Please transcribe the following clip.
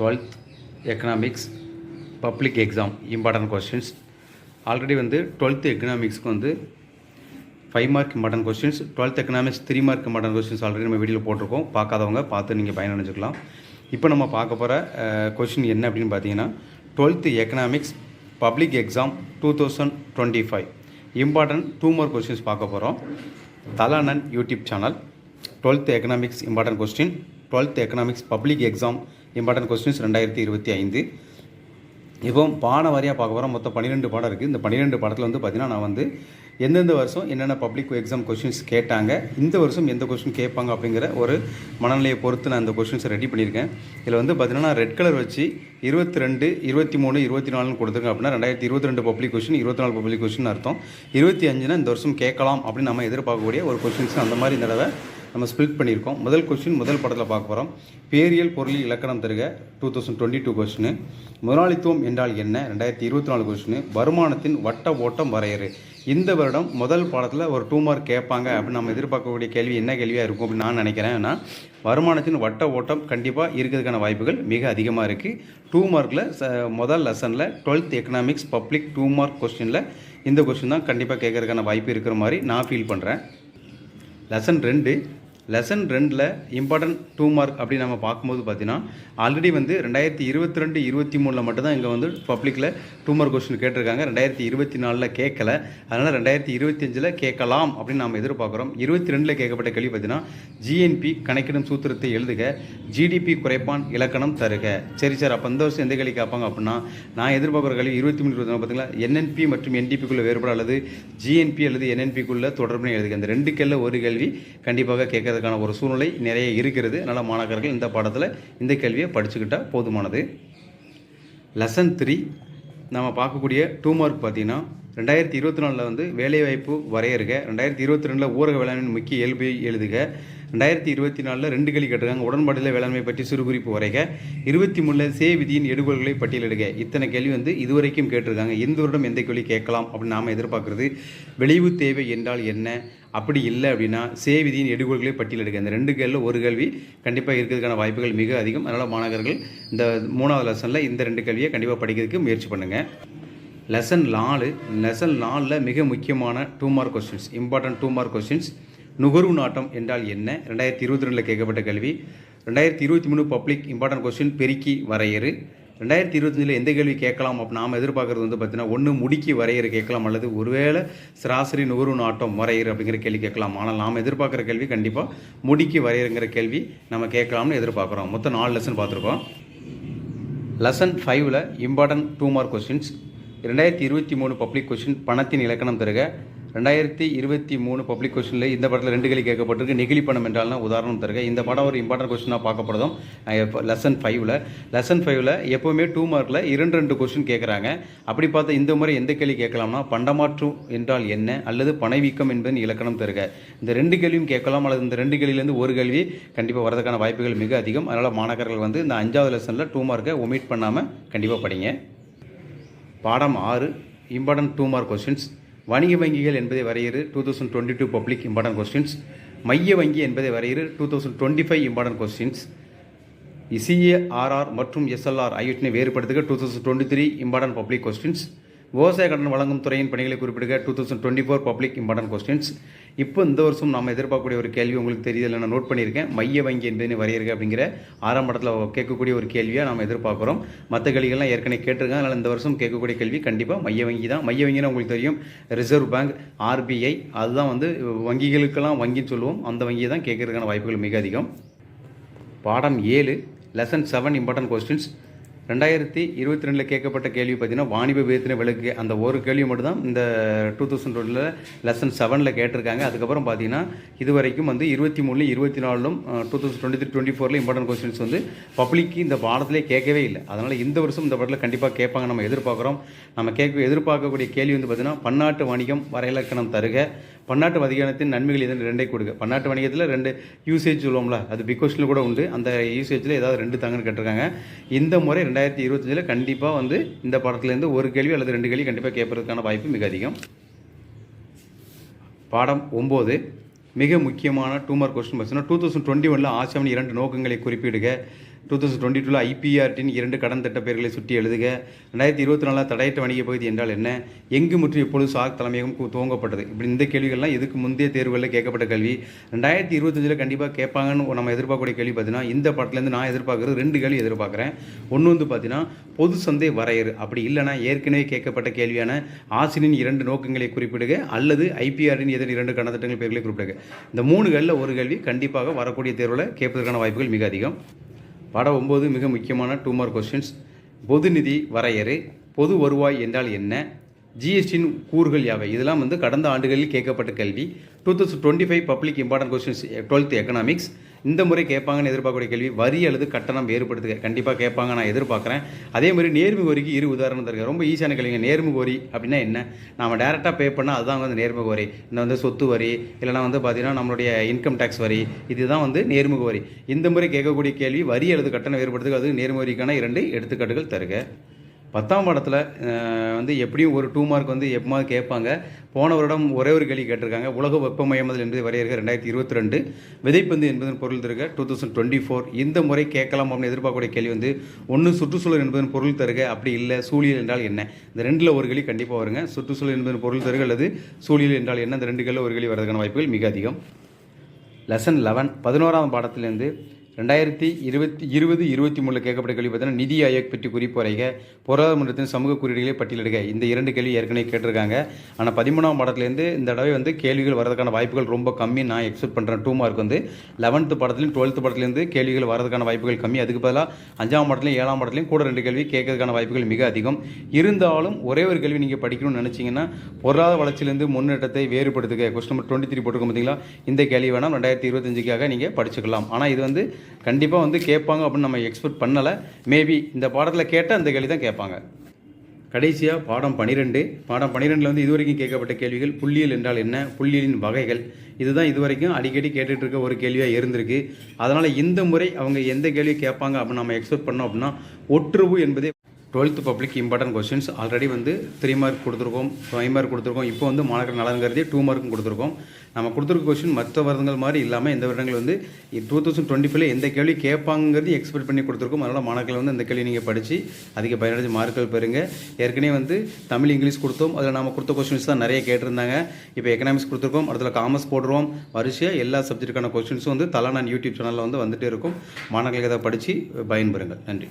Twelfth economics public exam important questions already வந்து twelfth எக்கனாமிக்ஸ்க்கு வந்து five mark important questions twelfth economics three mark important questions already நம்ம வீடியோவில் போட்டிருக்கோம். பார்க்காதவங்க பார்த்து நீங்கள் பயனடைஞ்சுக்கலாம். இப்போ நம்ம பார்க்க போகிற கொஷின் என்ன அப்படின்னு பார்த்தீங்கன்னா twelfth economics public exam two thousand twenty five important two mark questions பார்க்க போகிறோம் தலானன் YouTube channel twelfth economics important question twelfth economics public exam important questions ரெண்டாயிரத்தி இருபத்தி ஐந்து. இப்போ பாடம் வாரியாக பார்க்க போகிறோம் மொத்தம் பன்னிரெண்டு பாடம் இருக்குது இந்த பன்னிரெண்டு பாடத்தில் வந்து பார்த்தீங்கன்னா நான் வந்து எந்தெந்த வருஷம் என்னென்ன பப்ளிக் எக்ஸாம் கொஷின்ஸ் கேட்டாங்க இந்த வருஷம் எந்த கொஷின் கேட்பாங்க அப்படிங்கிற ஒரு மனநிலையை பொறுத்து நான் இந்த கொஷின்ஸை ரெடி பண்ணியிருக்கேன். இதில் வந்து பார்த்தீங்கன்னா ரெட் கலர் வச்சு இருபத்தி ரெண்டு இருபத்தி மூணு இருபத்தி நாலுன்னு கொடுத்துருங்க அப்படின்னா ரெண்டாயிரத்தி இருபத்தி ரெண்டு பப்ளிக் கொஷின் இருபத்தி நாலு பப்ளிக் கொஷின் அர்த்தம். இருபத்தி அஞ்சுனா இந்த வருஷம் கேட்கலாம் அப்படின்னு நம்ம எதிர்பார்க்கக்கூடிய ஒரு கொஷின்ஸ் அந்த மாதிரி இந்த தடவை நம்ம ஸ்பிளிட் பண்ணியிருக்கோம். முதல் கொஸ்டின் முதல் படத்தில் பார்க்க போகிறோம் பேரியல் பொருளில் இலக்கணம் தருக. Two thousand twenty two question முதலாளித்துவம் என்றால் என்ன? ரெண்டாயிரத்தி இருபத்தி நாலு கொஸ்டின் வருமானத்தின் வட்ட ஓட்டம் வரையறு. இந்த வருடம் முதல் பாடத்தில் ஒரு டூ மார்க் கேட்பாங்க. அப்படின்னு நம்ம எதிர்பார்க்கக்கூடிய கேள்வி என்ன கேள்வியாக இருக்கும் அப்படின்னு நான் நினைக்கிறேன். ஏன்னா வருமானத்தின் வட்ட ஓட்டம் கண்டிப்பாக இருக்கிறதுக்கான வாய்ப்புகள் மிக அதிகமாக இருக்குது டூ மார்க்கில் முதல் லெசனில் twelfth economics public two mark கொஸ்டினில் இந்த கொஸ்டின் தான் கண்டிப்பாக கேட்கறதுக்கான வாய்ப்பு இருக்கிற மாதிரி நான் ஃபீல் பண்ணுறேன் லெசன் ரெண்டு. லெசன் ரெண்டில் இம்பார்ட்டன்ட் டூ மார்க் அப்படின்னு நம்ம பார்க்கும்போது பார்த்தீங்கன்னா ஆல்ரெடி வந்து ரெண்டாயிரத்தி இருபத்தி ரெண்டு இருபத்தி மூணில் மட்டும்தான் இங்கே வந்து பப்ளிக்கில் டூ மார்க் கொஸ்டின் கேட்டிருக்காங்க. ரெண்டாயிரத்தி இருபத்தி நாலில் கேட்கல. அதனால் ரெண்டாயிரத்தி இருபத்தஞ்சில் கேட்கலாம் அப்படின்னு நம்ம எதிர்பார்க்குறோம். இருபத்தி ரெண்டில் கேட்கப்பட்ட கேள்வி பார்த்தீங்கன்னா ஜிஎன்பி கணக்கிடும் சூத்திரத்தை எழுதுக ஜிடிபி குறைப்பான் இலக்கணம் தருக. சரி சார் அப்போ இந்த வருஷம் எந்த கேள்வி கேட்பாங்க அப்படின்னா நான் எதிர்பார்க்குற கேள்வி இருபத்தி மூணு இருபத்தி பார்த்தீங்களா? என்என்பி மற்றும் என்டிபிக்குள்ள வேறுபாடு அல்லது ஜிஎன்பி அல்லது என்என்பிக்குள்ள தொடர்புன்னு எழுதுக. இந்த ரெண்டு கேள்வி ஒரு கேள்வி கண்டிப்பாக கேட்கறதுக்கான ஒரு சூழ்நிலை நிறைய இருக்கிறது. அதனால் மாணாக்கர்கள் இந்த பாடத்தில் இந்த கேள்வியை படிச்சுக்கிட்டால் போதுமானது. லெசன் த்ரீ நம்ம பார்க்கக்கூடிய டூ மார்க் பார்த்தீங்கன்னா ரெண்டாயிரத்தி இருபத்தி நாலில் வந்து வேலைவாய்ப்பு வரையறுக ரெண்டாயிரத்தி இருபத்தி ரெண்டில் ஊரக வேளாண்மை முக்கிய இயல்பை எழுதுக. ரெண்டாயிரத்தி இருபத்தி நாலில் ரெண்டு கேள்வி கேட்டிருக்காங்க உடன்பாட்டில் வேளாண்மை பற்றி சிறுகுறிப்பு வரைக. இருபத்தி மூணில் சே விதியின் எடுகோள்களை பட்டியலிடுக. இத்தனை கேள்வி வந்து இதுவரைக்கும் கேட்டிருக்காங்க. எந்த வருடம் எந்த கேள்வி கேட்கலாம் அப்படின்னு நாம் எதிர்பார்க்குறது. விளைவு தேவை என்றால் என்ன? அப்படி இல்லை அப்படின்னா சே விதியின் எடுகோள்களை பட்டியலிடுக. இந்த ரெண்டு கேள்வியில் ஒரு கேள்வி கண்டிப்பாக இருக்கிறதுக்கான வாய்ப்புகள் மிக அதிகம். அதனால் மாணவர்கள் இந்த மூணாவது லெசனில் இந்த ரெண்டு கேள்வியை கண்டிப்பாக படிக்கிறதுக்கு முயற்சி பண்ணுங்கள் லெசன் நாலு லெசன் நாலில் மிக முக்கியமான two mark questions important two mark questions நுகர்வு நாட்டம் என்றால் என்ன? ரெண்டாயிரத்தி இருபத்தி ரெண்டில் கேட்கப்பட்ட கேள்வி. ரெண்டாயிரத்தி இருபத்தி மூணு பப்ளிக் இம்பார்ட்டன்ட் கொஸ்டின் பெருக்கி வரையறு. ரெண்டாயிரத்தி இருபத்தஞ்சில் எந்த கேள்வி கேட்கலாம்? அப்போ நாம் எதிர்பார்க்குறது வந்து பார்த்தீங்கன்னா ஒன்று முடிக்கி வரையறு கேட்கலாம் அல்லது ஒருவேளை சராசரி நுகர்வு நாட்டம் வரையறு அப்படிங்கிற கேள்வி கேட்கலாம். ஆனால் நாம் எதிர்பார்க்குற கேள்வி கண்டிப்பாக முடிக்கி வரையறுங்கிற கேள்வி நம்ம கேட்கலாம்னு எதிர்பார்க்குறோம். மொத்தம் நாலு லெசன் பார்த்துருக்கோம். லெசன் ஃபைவ்ல இம்பார்ட்டன்ட் டூ மார்க் கொஸ்டின்ஸ் ரெண்டாயிரத்தி இருபத்தி மூணு பப்ளிக் கொஸ்டின் பணத்தின் இலக்கணம் தருக. ரெண்டாயிரத்தி இருபத்தி மூணு பப்ளிக் கொஸ்டினில் இந்த படத்தில் ரெண்டு கேள்வி கேட்கப்பட்டிருக்கு. நெகிழி பணம் என்றால்னா உதாரணம் தருக. இந்த படம் ஒரு இம்பார்ட்டன்ட் கொஸ்டினாக பார்க்கப்படுதும். லெசன் ஃபைவ்ல லெசன் ஃபைவ்ல எப்போவுமே டூ மார்க்கில் இரண்டு ரெண்டு கொஸ்டின் கேட்குறாங்க. அப்படி பார்த்தா இந்த முறை எந்த கேள்வி கேட்கலாம்னா பண்டமாற்று என்றால் என்ன? அல்லது பணவீக்கம் என்பது இலக்கணம் தருக. இந்த ரெண்டு கேள்வியும் கேட்கலாம். அல்லது இந்த ரெண்டு கேள்வியிலேருந்து ஒரு கேள்வி கண்டிப்பாக வரதுக்கான வாய்ப்புகள் மிக அதிகம். அதனால் மாணவர்கள் வந்து இந்த அஞ்சாவது லெசனில் டூ மார்க்கை ஒமிட் பண்ணாமல் கண்டிப்பாக படிங்க. பாடம் ஆறு இம்பார்ட்டன்ட் டூ மார்க் கொஸ்டின்ஸ் வணிக வங்கிகள் என்பதை வரையறு two thousand twenty two public important questions மைய வங்கி என்பதை வரையறு two thousand twenty five important questions CRR மற்றும் எஸ்எல்ஆர் ஆகியவற்றினை வேறுபடுத்துக two thousand twenty three important public questions விவசாய கடன் வழங்கும் துறையின் பணிகளை குறிப்பிடுக. Two thousand twenty four public important questions இப்போ இந்த வருஷம் நம்ம எதிர்பார்க்கக்கூடிய ஒரு கேள்வி உங்களுக்கு தெரியுதில்ல நான் நோட் பண்ணியிருக்கேன். மைய வங்கி என்பதை வரையறுக அப்படிங்கிற ஆறாம் படத்தில் கேட்கக்கூடிய ஒரு கேள்வியாக நம்ம எதிர்பார்க்குறோம். மற்ற கேள்விகள்லாம் ஏற்கனவே கேட்டிருக்காங்க. அதனால் இந்த வருஷம் கேட்கக்கூடிய கேள்வி கண்டிப்பாக மைய வங்கி தான். மைய வங்கினா உங்களுக்கு தெரியும் ரிசர்வ் பேங்க் ஆர்பிஐ அதுதான் வந்து வங்கிகளுக்கெல்லாம் வங்கின்னு சொல்லுவோம். அந்த வங்கியை தான் கேட்கறதுக்கான வாய்ப்புகள் மிக அதிகம். பாடம் ஏழு லெசன் செவன் இம்பார்ட்டன்ட் கொஸ்டின்ஸ் ரெண்டாயிரத்தி இருபத்தி ரெண்டில் கேட்கப்பட்ட கேள்வி பார்த்தீங்கன்னா வாணிப விதத்தின விளக்கு. அந்த ஒரு கேள்வி மட்டும்தான் இந்த டூ தௌசண்ட் டுவெண்ட்டில் லெசன் செவனில் கேட்டிருக்காங்க. அதுக்கப்புறம் பார்த்தீங்கன்னா இது வரைக்கும் வந்து இருபத்தி மூணு இருபத்தி நாலும் two thousand twenty three twenty ஃபோரில் இம்பார்ட்டன்ட் கொஸ்டின்ஸ் வந்து பப்ளிக்கு இந்த பாடத்திலே கேட்கவே இல்லை. அதனால் இந்த வருஷம் இந்த பாடத்தில் கண்டிப்பாக கேட்பாங்க. நம்ம எதிர்பார்க்குறோம். நம்ம கேட்க எதிர்பார்க்கக்கூடிய கேள்வி வந்து பார்த்தீங்கன்னா பன்னாட்டு வணிகம் வரையிலக்கணம் தருக. பன்னாட்டு வணிகத்தின் நன்மைகள் எதுன்னு ரெண்டே கொடுங்க. பன்னாட்டு வணிகத்தில் ரெண்டு யூசேஜ் சொல்லுவோம்ல அது பிகோஷனில் கூட உண்டு. அந்த யூசேஜில் ஏதாவது ரெண்டு தாங்கன்னு கேட்டிருக்காங்க. இந்த முறை ரெண்டாயிரத்தி இருபத்தஞ்சில் கண்டிப்பாக வந்து இந்த படத்துலேருந்து ஒரு கேள்வி அல்லது ரெண்டு கேள்வி கண்டிப்பாக கேட்பதற்கான வாய்ப்பு மிக அதிகம். பாடம் ஒம்பது. மிக முக்கியமான டூ மார்க் கொஸ்டின் பார்த்தீங்கன்னா டூ தௌசண்ட் டுவெண்ட்டி ஒனில் ஆசியாவின் இரண்டு நோக்கங்களை குறிப்பிடுக. டூ தௌசண்ட் டுவெண்ட்டி டூவில் ஐபிஆர்டின் இரண்டு கடன் திட்ட பெயர்களை சுற்றி எழுதுக. ரெண்டாயிரத்தி இருபத்தி நாலில் தடையற்ற வணிக பகுதி என்றால் என்ன? எங்கு மற்றும் எப்பொழுது சாக் தலைமையகம் துவங்கப்பட்டது. இப்படி இந்த கேள்விகள்லாம் இதுக்கு முந்தைய தேர்வுகளில் கேட்கப்பட்ட கேள்வி. ரெண்டாயிரத்தி இருபத்தஞ்சில் கண்டிப்பாக கேட்பாங்கன்னு நம்ம எதிர்பார்க்கக்கூடிய கேள்வி பார்த்தீங்கன்னா இந்த பாட்டிலேருந்து நான் எதிர்பார்க்குறது ரெண்டு கேள்வி எதிர்பார்க்குறேன். ஒன்று வந்து பார்த்தீங்கன்னா பொது சந்தை வரையறு. அப்படி இல்லைன்னா ஏற்கனவே கேட்கப்பட்ட கேள்வியான ஆசினின் இரண்டு நோக்கங்களை குறிப்பிடுக அல்லது ஐபிஆரின் எதிர் இரண்டு கணத்திட்டங்கள் பெயர்களை குறிப்பிடுக. இந்த மூணு கேள்வியில் ஒரு கேள்வி கண்டிப்பாக வரக்கூடிய தேர்வில் கேட்பதற்கான வாய்ப்புகள் மிக அதிகம். படம் ஒம்பது மிக முக்கியமான டூ மார்க் கொஸ்டின்ஸ் பொது நிதி வரையறை பொது வருவாய் என்றால் என்ன? ஜிஎஸ்டியின் கூறுகள் யாவை? இதெல்லாம் வந்து கடந்த ஆண்டுகளில் கேட்கப்பட்ட கேள்வி. Two thousand twenty five public important questions twelfth economics இந்த முறை கேட்பாங்கன்னு எதிர்பார்க்கக்கூடிய கேள்வி வரி அல்லது கட்டணம் வேறுபடுத்துக. கண்டிப்பாக கேட்பாங்க நான் எதிர்பார்க்குறேன். அதே மாதிரி நேர்முக வரிக்கு இரு உதாரணம் தருங்க ரொம்ப ஈஸியான கேள்விங்க. நேர்முக வரி அப்படின்னா என்ன? நம்ம டேரெக்டாக பே பண்ணால் அதுதான் வந்து நேர்முக வரி. இந்த வந்து சொத்து வரி இல்லைனா வந்து பார்த்தீங்கன்னா நம்மளுடைய இன்கம் டேக்ஸ் வரி இதுதான் வந்து நேர்முக வரி. இந்த முறை கேட்கக்கூடிய கேள்வி வரி அல்லது கட்டணம் வேறுபடுத்துக. அது நேர்முக வரிக்கான இரண்டு எடுத்துக்காட்டுகள் தருக. பத்தாம் பாடத்தில் வந்து எப்படியும் ஒரு டூ மார்க் வந்து எப்பமா கேட்பாங்க. போன வருடம் ஒரே ஒரு கேள்வி கேட்டிருக்காங்க. உலக வெப்பமயமாதல் என்பது வரையறுக்க ரெண்டாயிரத்தி இருபத்தி ரெண்டு. விதைப்பந்து என்பதன் பொருள் தருக டூ தௌசண்ட் டுவெண்ட்டி ஃபோர் இந்த முறை கேட்கலாம் அப்படின்னு எதிர்பார்க்கக்கூடிய கேள்வி வந்து ஒன்று சுற்றுச்சூழல் என்பதன் பொருள் தருக அப்படி இல்லை சூழியல் என்றால் என்ன? இந்த ரெண்டில் ஒரு கேள்வி கண்டிப்பாக வருங்க. சுற்றுச்சூழல் என்பதன் பொருள் தருக அல்லது சூழியல் என்றால் என்ன? இந்த ரெண்டு கேள்வியில் ஒரு கேள்வி வரதுக்கான வாய்ப்புகள் மிக அதிகம். லெசன் லெவன் பதினோராம் பாடத்திலேருந்து ரெண்டாயிரத்தி இருபத்தி இருபது இருபத்தி மூணில் கேட்கப்பட்ட கேள்வி பார்த்தீங்கன்னா நிதி ஆயோக் பற்றி குறிப்பு வரைக பொருளாதாரத்தின் சமூக குறியீடுகளை பட்டியலிடுக. இந்த இரண்டு கேள்வி ஏற்கனவே கேட்டிருக்காங்க. ஆனால் பதிமூணாம் பாடத்துலேருந்து இந்த தடவை வந்து கேள்விகள் வரதுக்கான வாய்ப்புகள் ரொம்ப கம்மி. நான் எக்ஸ்பெக்ட் பண்ணுறேன் டூ மார்க் வந்து. லெவன்த்து பாடத்துலையும் டுவெல்த்து பாடத்துலேருந்து கேள்விகள் வரதுக்கான வாய்ப்புகள் கம்மி. அதுக்கு பதிலாக அஞ்சாம் பாடத்துலையும் ஏழாம் பாடத்துலையும் கூட ரெண்டு கேள்வி கேட்கறதுக்கான வாய்ப்புகள் மிக அதிகம். இருந்தாலும் ஒரே ஒரு கேள்வி நீங்கள் படிக்கணும்னு நினச்சிங்கன்னா பொருளாதார வளர்ச்சியிலேருந்து முன்னேற்றத்தை வேறுபடுத்துக. கொஸ்டின் நம்பர் டுவெண்ட்டி த்ரீ போட்டிருக்கோம் பார்த்தீங்களா? இந்த கேள்வி வேணாம். ரெண்டாயிரத்தி இருபத்தஞ்சுக்காக நீங்கள் படிச்சுக்கலாம். ஆனால் இது வந்து கண்டிப்பாக வந்து கேட்பாங்க அப்படின்னு நம்ம எக்ஸ்பெக்ட் பண்ணலை. மேபி இந்த பாடத்தில் கேட்டால் அந்த கேள்வி தான் கேட்பாங்க. கடைசியாக பாடம் பனிரெண்டு. பாடம் பன்னிரெண்டில் வந்து இதுவரைக்கும் கேட்கப்பட்ட கேள்விகள் புள்ளியல் என்றால் என்ன? புள்ளியலின் வகைகள். இதுதான் இதுவரைக்கும் அடிக்கடி கேட்டுகிட்டு இருக்க ஒரு கேள்வியாக இருந்திருக்கு. அதனால் இந்த முறை அவங்க எந்த கேள்வி கேட்பாங்க அப்படின்னு நம்ம எக்ஸ்பெக்ட் பண்ணோம் அப்படின்னா ஒற்றுவு என்பதே twelfth public important questions already வந்து த்ரீ மார்க் கொடுத்துருக்கோம் ஃபைவ் மார்க் கொடுத்துருக்கோம். இப்போ வந்து மாணவர் நலன்கிறதே டூ மார்க்கும் கொடுத்துருக்கோம். நம்ம கொடுத்துருக்க கொஸ்டின் மற்ற வருடங்கள் மாதிரி இல்லாமல் இந்த வருடங்கள் வந்து டூ தௌசண்ட் டுவெண்ட்டி ஃபைவ்ல எந்த கேள்வி கேட்பாங்கிறது எக்ஸ்பெக்ட் பண்ணி கொடுத்துருக்கோம். அதனால் மாணவர்கள் வந்து இந்த கேள்வி நீங்கள் படித்து அதிக பயனடைஞ்சு மார்க்குகள் பெறுங்க. ஏற்கனவே வந்து தமிழ் இங்கிலீஷ் கொடுத்தோம். அதில் நம்ம கொடுத்த கொஸ்டின்ஸ் தான் நிறைய கேட்டிருந்தாங்க. இப்போ எக்கனாமிக்ஸ் கொடுத்துருக்கோம். அடுத்துல காமர்ஸ் போடுறோம். வரிசையாக எல்லா சப்ஜெக்ட்டுக்கான கொஸ்டின்ஸும் வந்து தலா நான் யூடியூப் சேனலில் வந்து வந்துட்டே இருக்கும். மாணவர்களுக்கு அதை படித்து பயன்பெறுங்கள். நன்றி.